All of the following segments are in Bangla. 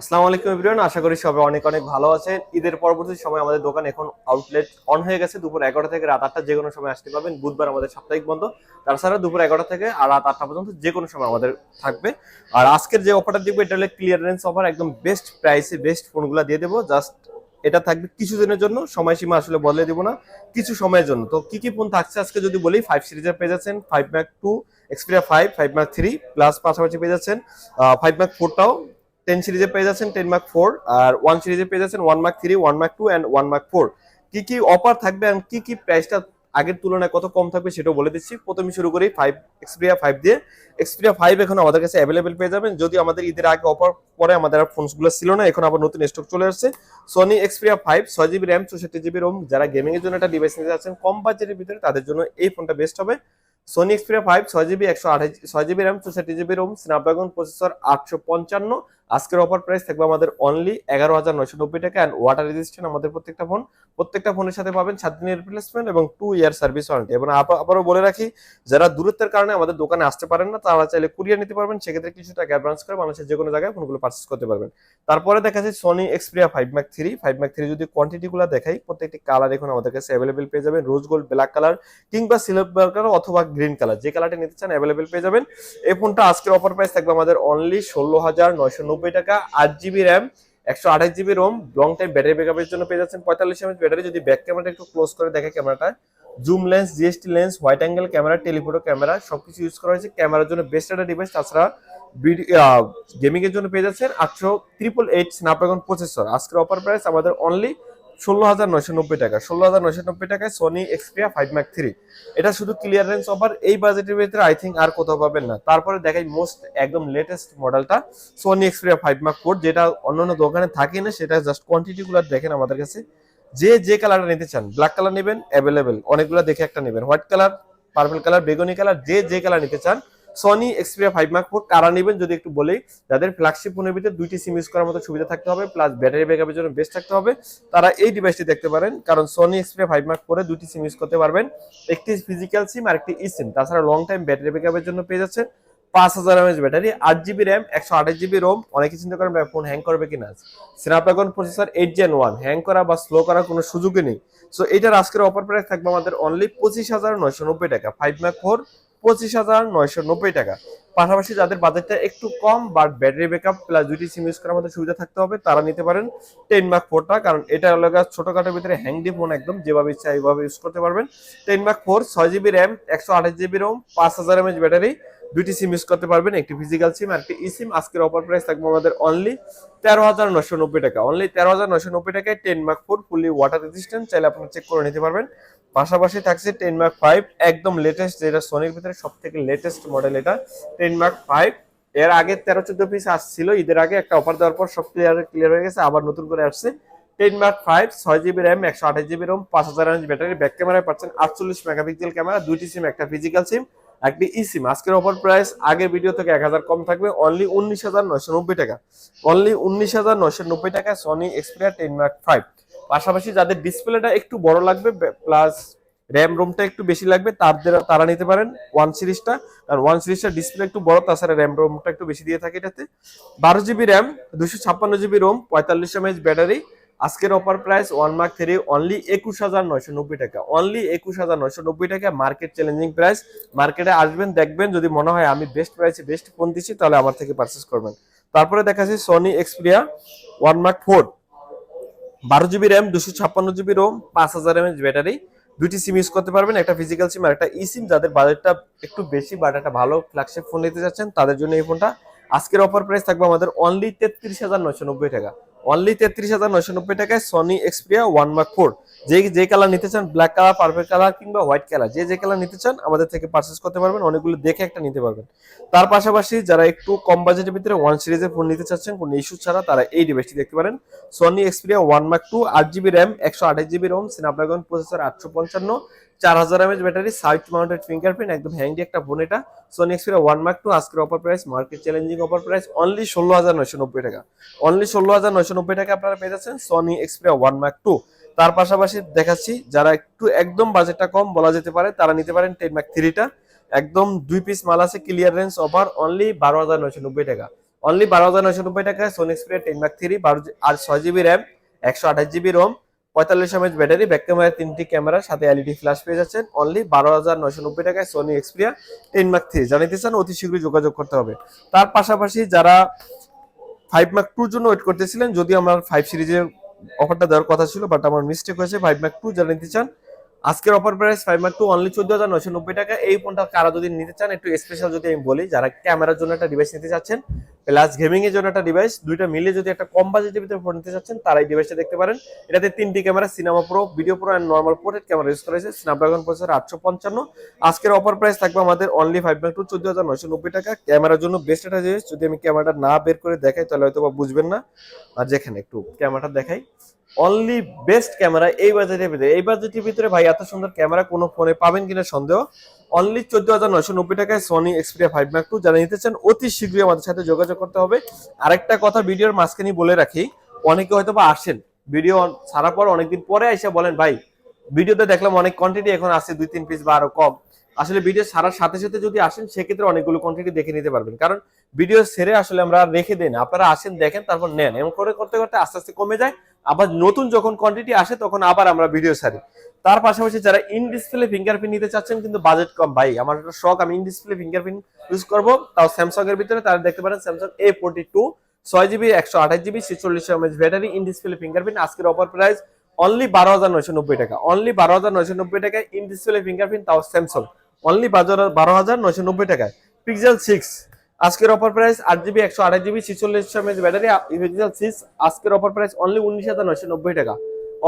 আসসালামু আলাইকুম এভরিওয়ান আশা করি সবাই অনেক অনেক ভালো আছেন। ঈদের পরবর্তী সময় আমাদের দোকান এখন আউটলেট অন হয়ে গেছে। দুপুর এগারোটা থেকে রাত আটটা যে কোনো সময় আসতে পাবেন বুধবার আমাদের সাপ্তাহিক বন্ধ। তাছাড়া দুপুর এগারোটা থেকে আর রাত আটটা পর্যন্ত যে কোনো সময় আমাদের থাকবে। আর আজকের যে অফারটা দিব এটা হলো ক্লিয়ারেন্স অফার একদম বেস্ট প্রাইসে বেস্ট ফোনগুলো দিয়ে দেবো। জাস্ট এটা থাকবে কিছুদিনের জন্য, সময়সীমা আসলে বদলে দিব না, কিছু সময়ের জন্য। তো কি কি ফোন থাকছে আজকে যদি বলি ফাইভ সিরিজের পেয়ে যাচ্ছেন five mark two Xperia five five mark three plus পাশাপাশি পেয়ে যাচ্ছেন ফাইভ ম্যাক ফোরটাও টেন সিরিজে পেয়ে যাচ্ছেন টেন মার্ক ফোর আর ওয়ান সিরিজে পেয়ে যাচ্ছেন one mark three one mark two and one mark four কি কি অফার থাকবে আর কি কি প্রাইসটা আগের তুলনায় কত কম থাকবে সেটাও বলে দিচ্ছি। প্রথমে শুরু করি ফাইভ এক্সপিরিয়া ফাইভ দিয়ে। এক্সপিরিয়া ফাইভ এখন আমাদের কাছে অ্যাভেলেবেল পেয়ে যাবেন। যদি আমাদের ঈদের আগে অফার পরে আমাদের আর ফোনসগুলো ছিল না, এখন আবার নতুন স্টক চলে আসছে। সোনি এক্সপিরিয়া ফাইভ ছয় জিবি র্যাম চৌষট্টি জিবি রোম যারা গেমিং এর জন্য একটা ডিভাইস নিতে যাচ্ছেন, কম বাজেটের ভিতরে তাদের জন্য এই ফোনটা বেস্ট হবে। সোনি এক্সপিরিয়া ফাইভ ছয় জিবি একশো আঠাশ, ছয় জিবি র্যাম চৌষট্টি জিবি রোম স্ন্যাপড্রাগন প্রসেসর আটশো পঞ্চান্ন আজকের অফার প্রাইস থাকবে আমাদের অনলি এগারো হাজার নয়শো নব্বই টাকা অ্যান্ড ওয়াটার রেজিস্ট্যান্ট আমাদের প্রত্যেকটা ফোন প্রত্যেকটা ফোনের সাথে পাবেন সাত দিনের রিপ্লেসমেন্ট এবং টু ইয়ার সার্ভিস ওয়ারেন্টি এবং আবারও বলে রাখি, যারা দূরত্বের কারণে আমাদের দোকানে আসতে পারেন না, তারা চাইলে কুরিয়ার নিতে পারবেন। সেক্ষেত্রে কিছু টাকা অ্যাডভান্স করে মানুষের যে কোনো জায়গায় ফোনগুলো পার্চেস করতে পারবেন। তারপরে দেখা যাচ্ছে Sony Xperia five mark three five mark three যদি কোয়ান্টিটিগুলো দেখাই, প্রত্যেকটি কালার এখন আমাদের কাছে অ্যাভেলেবেল পেয়ে যাবেন। রোজ গোল্ড ব্ল্যাক কালার কিংবা সিলভার কালার অথবা গ্রিন কালার যে কালারটি নিতে চান অ্যাভেলেবেল পেয়ে যাবেন। এই ফোনটা আজকের অফার প্রাইস থাকবে আমাদের অনলি ষোলো হাজার নয়শো নব্বই টাকা, আট জিবি র্যাম একশো আঠাশ GB ROM long time battery ব্যাকআপের জন্য পেয়ে যাচ্ছেন পঁয়তাল্লিশ এমএস ব্যাটারি যদি ব্যাক ক্যামেরাটা একটু ক্লোজ করে দেখে ক্যামেরাটা zoom lens GST lens wide angle camera telephoto camera সবকিছু ইউজ করা হয়েছে। ক্যামেরার জন্য বেস্ট একটা ডিভাইস তাছাড়া গেমিং এর জন্য পেয়ে যাচ্ছেন আটশো ট্রিপল এইট স্ন্যাপড্রাগন প্রসেসর আজকের অফার প্রাইস আমাদের অনলি ষোলো হাজার নয়শো নব্বই টাকা। ষোলো হাজার নয়শো নব্বই টাকায় Sony Xperia five mark three এটা শুধু ক্লিয়ারেন্স অফার এই বাজেটের ভিতরে আই থিঙ্ক আর কোথাও পাবেন না। তারপরে দেখাই মোস্ট একদম লেটেস্ট মডেলটা Sony Xperia five mark four যেটা অন্যান্য দোকানে থাকে না, সেটা জাস্ট কোয়ান্টিটি গুলো দেখেন আমাদের কাছে। যে যে কালারটা নিতে চান ব্ল্যাক কালার নেবেন অ্যাভেলেবেল অনেকগুলো দেখে একটা নেবেন। হোয়াইট কালার পার্পল কালার বেগুনি কালার যে যে কালার নিতে চান Sony Xperia five mark four কারা নেবেন যদি একটু বলি যাদের ফ্ল্যাগশিপ ফোনের ভিতরে দুইটি সিম ইউজ করার মতো সুবিধা থাকতে হবে প্লাস ব্যাটারি ব্যাকআপের জন্য বেস্ট থাকতে হবে, তারা এই ডিভাইসটি দেখতে পারেন, কারণ সনি এক্সপিরিয়া ফাইভ মার্ক ফোরে দুটি সিম ইউজ করতে পারবেন, একটি ফিজিক্যাল সিম আর একটি ই সিম তাছাড়া লং টাইম ব্যাটারি ব্যাকআপের জন্য পেয়ে যাচ্ছেন পাঁচ হাজার এমএচ ব্যাটারি আট জিবি র্যাম একশো আঠাশ জিবি রোম অনেকে চিন্তা করেন ফোন হ্যাং করবে কিনা Snapdragon processor eight gen one hang করা বা স্লো করার কোনো সুযোগই নেই সো এটার আজকের অফার প্রাইস থাকবে আমাদের অনলি পঁচিশ হাজার নয়শো নব্বই টাকা ফাইভ ম্যাক ফোর পঁচিশ হাজার নয়শো নব্বই টাকা। পাশাপাশি যাদের বাজেটটা একটু কম বাট ব্যাটারি ব্যাকআপ প্লাস দুইটি সিম ইউজ করার মতো সুবিধা থাকতে হবে, তারা নিতে পারেন টেন মার্ক ফোরটা কারণ এটা গা ছোটখাটোর ভিতরে হ্যাংডি ফোন একদম যেভাবে ইচ্ছা এইভাবে ইউজ করতে পারবেন। টেন মার্ক ফোর ছয় জিবি র্যাম একশো আঠাশ জিবি রোম পাঁচ হাজার এমএচ ব্যাটারি দুইটি সিম ইউজ করতে পারবেন একটি ফিজিক্যাল সিম আর একটি ই সিম আজকের অফার প্রাইস থাকবে আমাদের অনলি তেরো হাজার নশো নব্বই টাকা। অনলি তেরো হাজার নশো নব্বই টাকায় ten mark four fully water resistant চাইলে আপনারা চেক করে নিতে পারবেন। পাশাপাশি থাকছে টেন মার্ক ফাইভ একদম লেটেস্ট যেটা সোনির ভিতরে সব থেকে লেটেস্ট মডেল এটা টেন মার্ক ফাইভ এর আগে তেরো, চোদ্দ পিস আসছিল, ঈদের আগে একটা অফার দেওয়ার পর সব ক্লিয়ার ক্লিয়ার হয়ে গেছে, আবার নতুন করে আসছে। টেন মার্ক ফাইভ ছয় জিবি র্যাম একশো আঠাশ জিবি রোম পাঁচ হাজার এমএচ ব্যাটারি ব্যাক ক্যামেরায় পাচ্ছেন, আটচল্লিশ মেগাপিক্সেল ক্যামেরা দুইটি সিম একটা ফিজিক্যাল সিম একটি ই সিম আজকের অফার প্রাইস আগের ভিডিও থেকে এক হাজার কম থাকবে অনলি উনিশ হাজার নয়শো নব্বই টাকা। অনলি উনিশ হাজার নয়শো নব্বই টাকা Sony Xperia ten mark five পাশাপাশি যাদের ডিসপ্লেটা একটু বড় লাগবে প্লাস র্যাম রোমটা একটু বেশি লাগবে, তাদের, তারা নিতে পারেন ওয়ান সিরিজটা কারণ ওয়ান সিরিজটা ডিসপ্লে একটু বড়, তাছাড়া র্যাম রোমটা একটু বেশি দিয়ে থাকে এটাতে। বারো জিবি র্যাম দুশো ছাপ্পান্ন জিবি রোম পঁয়তাল্লিশ এমএচ ব্যাটারি আজকের offer price one mark three only একুশ হাজার নয়শো নব্বই টাকা। অনলি একুশ হাজার নয়শো নব্বই টাকা মার্কেট চ্যালেঞ্জিং প্রাইস মার্কেটে আসবেন, দেখবেন, যদি মনে হয় আমি বেস্ট প্রাইসে বেস্ট ফোন দিচ্ছি তাহলে আমার থেকে পারচেস করবেন। তারপরে দেখা যাচ্ছে Sony Xperia one mark four বারো জিবি র্যাম, দুশো ছাপ্পান্ন জিবি রোম পাঁচ হাজার এমএচ ব্যাটারি। দুইটি সিম ইউজ করতে পারবেন, একটা ফিজিক্যাল সিম আর একটা ই সিম যাদের বাজেটটা একটু বেশি বাট একটা ভালো ফ্ল্যাগশিপ ফোন নিতে চাচ্ছেন, তাদের জন্য এই ফোনটা আজকের অফার প্রাইস থাকবে আমাদের অনলি তেত্রিশ হাজার নয়শো নব্বই টাকা। অনলি তেত্রিশ হাজার নয়শো নব্বই টাকায় Sony Xperia one mark four যে যে কালার নিতে চান ব্ল্যাক কালার পার্পল কালার কিংবা হোয়াইট কালার যে যে কালার নিতে চান, আমাদের থেকে পারচেস করতে পারবেন, অনেকগুলো দেখে একটা নিতে পারবেন। তার পাশাপাশি যারা একটু কম বাজেটের ভিতরে ওয়ান সিরিজের ফোন নিতে চাচ্ছেন, কোনো ইস্যু ছাড়া তারা এই ডিভাইসটি দেখতে পারেন। Sony Xperia one mark two আট জিবি র্যাম একশো আঠাশ জিবি রোম স্ন্যাপড্রাগন প্রসেসর আটশো পঞ্চান্ন চার হাজার mAh battery side mounted fingerprint একদম হ্যান্ডি একটা ফোন এটা। Sony Xperia one mark two আজকের offer price market challenging offer price only ষোলো হাজার নয়শো নব্বই টাকা। অনলি ষোলো হাজার নয়শো নব্বই টাকা আপনারা পেয়ে যাচ্ছেন Sony Xperia one mark two তার পাশাপাশি দেখাচ্ছি, যারা একটু একদম বাজেটটা কম বলা যেতে পারে, তারা নিতে পারেন টেন মার্ক থ্রিটা একদম দুই পিস মাল আছে ক্লিয়ারেন্স অফার অনলি বারো হাজার নয়শো নব্বই টাকা। অনলি বারো হাজার নয়শো নব্বই টাকায় Sony Xperia ten Mark three বারো আর ছয় জিবি র্যাম একশো আঠাশ জিবি রোম পঁয়তাল্লিশ এমএচ ব্যাটারি ব্যাক ক্যামেরা তিনটি ক্যামেরা, সাথে এলইডি ফ্ল্যাশ পেয়ে যাচ্ছেন। অনলি বারো হাজার নয়শো নব্বই টাকায় Sony Xperia ten mark three জানিতে চান, অতি শীঘ্রই যোগাযোগ করতে হবে। তার পাশাপাশি যারা ফাইভ মার্ক টুর জন্য ওয়েট করতেছিলেন, যদি আমার ফাইভ সিরিজের অফারটা দেওয়ার কথা ছিল বাট আমার মিস্টেক হয়েছে ফাইভ মার্ক টু যারা নিতে চান, আজকের offer price five mark two only চোদ্দ হাজার নয়শো নব্বই টাকা। এই ফোনটা কারা যদি নিতে চান, একটু স্পেশাল যদি আমি বলি, যারা ক্যামেরার জন্য একটা ডিভাইস নিতে চাচ্ছেন প্লাস গেমিং এর জন্য একটা ডিভাইস দুইটা মিলে যদি একটা কম বাজেটের ভিতরে ফোন নিতে চাচ্ছেন তারা এই ডিভাইসটা দেখতে পারেন। এটাতে তিনটি camera cinema pro video pro and normal portrait camera use করা হয়েছে। স্ন্যাপড্রাগন প্রসেসর আটশো পঞ্চান্ন। আজকের অফার প্রাইস থাকবে আমাদের অনলি ফাইভ মার্ক টু চোদ্দ হাজার নয়শো নব্বই টাকা। ক্যামেরার জন্য বেস্ট এটা যদি আমি ক্যামেরাটা না বের করে দেখাই, তাহলে হয়তো বা বুঝবেন না। আর যেখানে একটু ক্যামেরাটা দেখাই। অনলি বেস্ট ক্যামেরা এই বাজেটের ভিতরে। এই বাজেটের ভিতরে ভাই, এত সুন্দর ক্যামেরা কোনো ফোনে পাবেন কিনা সন্দেহ? অনলি চোদ্দ হাজার নয়শো নব্বই টাকায় Sony Xperia five mark two যারা নিতে চান, অতি শীঘ্রই আমাদের সাথে যোগাযোগ করতে হবে। আরেকটা কথা ভিডিওর মাঝখানে বলে রাখি, অনেকে হয়তো বা আসেন। ভিডিও ছাড়ার পর অনেকদিন পরে এসে বলেন, ভাই, ভিডিওতে দেখলাম অনেক কোয়ান্টিটি এখন আছে দুই তিন পিস বা আরও কম। আসলে ভিডিও ছাড়ার সাথে সাথে যদি আসেন, সেক্ষেত্রে অনেকগুলো কোয়ান্টিটি দেখে নিতে পারবেন। কারণ ভিডিও সেরে আসলে আমরা রেখে দেন আপনারা আসেন, দেখেন, তারপর নেন। এমন করে করতে করতে আস্তে আস্তে কমে যায়। আবার নতুন যখন কোয়ান্টিটি আসে, তখন আবার আমরা ভিডিও ছাড়ি। তার পাশাপাশি যারা ইন ডিসপ্লে ফিঙ্গারপ্রিন্ট নিতে চাচ্ছেন, কিন্তু বাজেট কম, ভাই, আমার একটা শখ, আমি ইন ডিসপ্লে ফিঙ্গারপ্রিন্ট ইউজ করব। তাও স্যামসাং এর ভিতরে, তারা দেখতে পারেন স্যামসাং এ ফোর্টি টু ছয় জিবি একশো আঠাশ জিবি ছেচল্লিশ mAh battery in display fingerprint আজকের অফার প্রাইস অনলি বারো হাজার নয়শো নব্বই টাকা। অনলি বারো হাজার নয়শো নব্বই টাকায় ইন ডিসপ্লে ফিঙ্গারপ্রিন্ট তাও স্যামসাং অনলি বারো হাজার নয়শো নব্বই টাকায়। পিক্সেল সিক্স আজকের অফার প্রাইস আট জিবি একশো আঠাশ জিবি ছিচল্লিশ ব্যাটারি পিক্সেল সিক্স আজকের অফার প্রাইস অনলি উনিশ হাজার নয়শো নব্বই টাকা।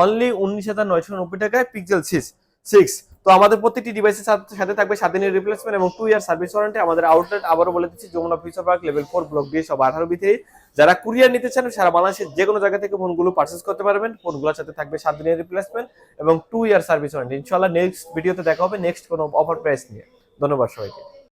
অনলি উনিশ হাজার নয়শো নব্বই টাকায় পিক্সেল সিক্স সিক্স তো আমাদের প্রতিটি ডিভাইসের সাথে থাকবে সাত দিনের রিপ্লেসমেন্ট এবং টু ইয়ার সার্ভিস ওয়ারেন্টি আমাদের আউটলেট আবারও বলে দিচ্ছি, Jamuna future park level four block দিয়ে সব আঠারো বিতে যারা কুরিয়ার নিতে চান, সারা বাংলাদেশের যে কোনো জায়গা থেকে ফোনগুলো পারচেস করতে পারবেন। ফোনগুলোর সাথে থাকবে সাত দিনের রিপ্লেসমেন্ট এবং টু ইয়ার সার্ভিস ওয়ারেন্টি ইনশাল্লাহ নেক্সট ভিডিওতে দেখা হবে নেক্সট কোনো অফার প্রাইস নিয়ে। ধন্যবাদ সবাইকে।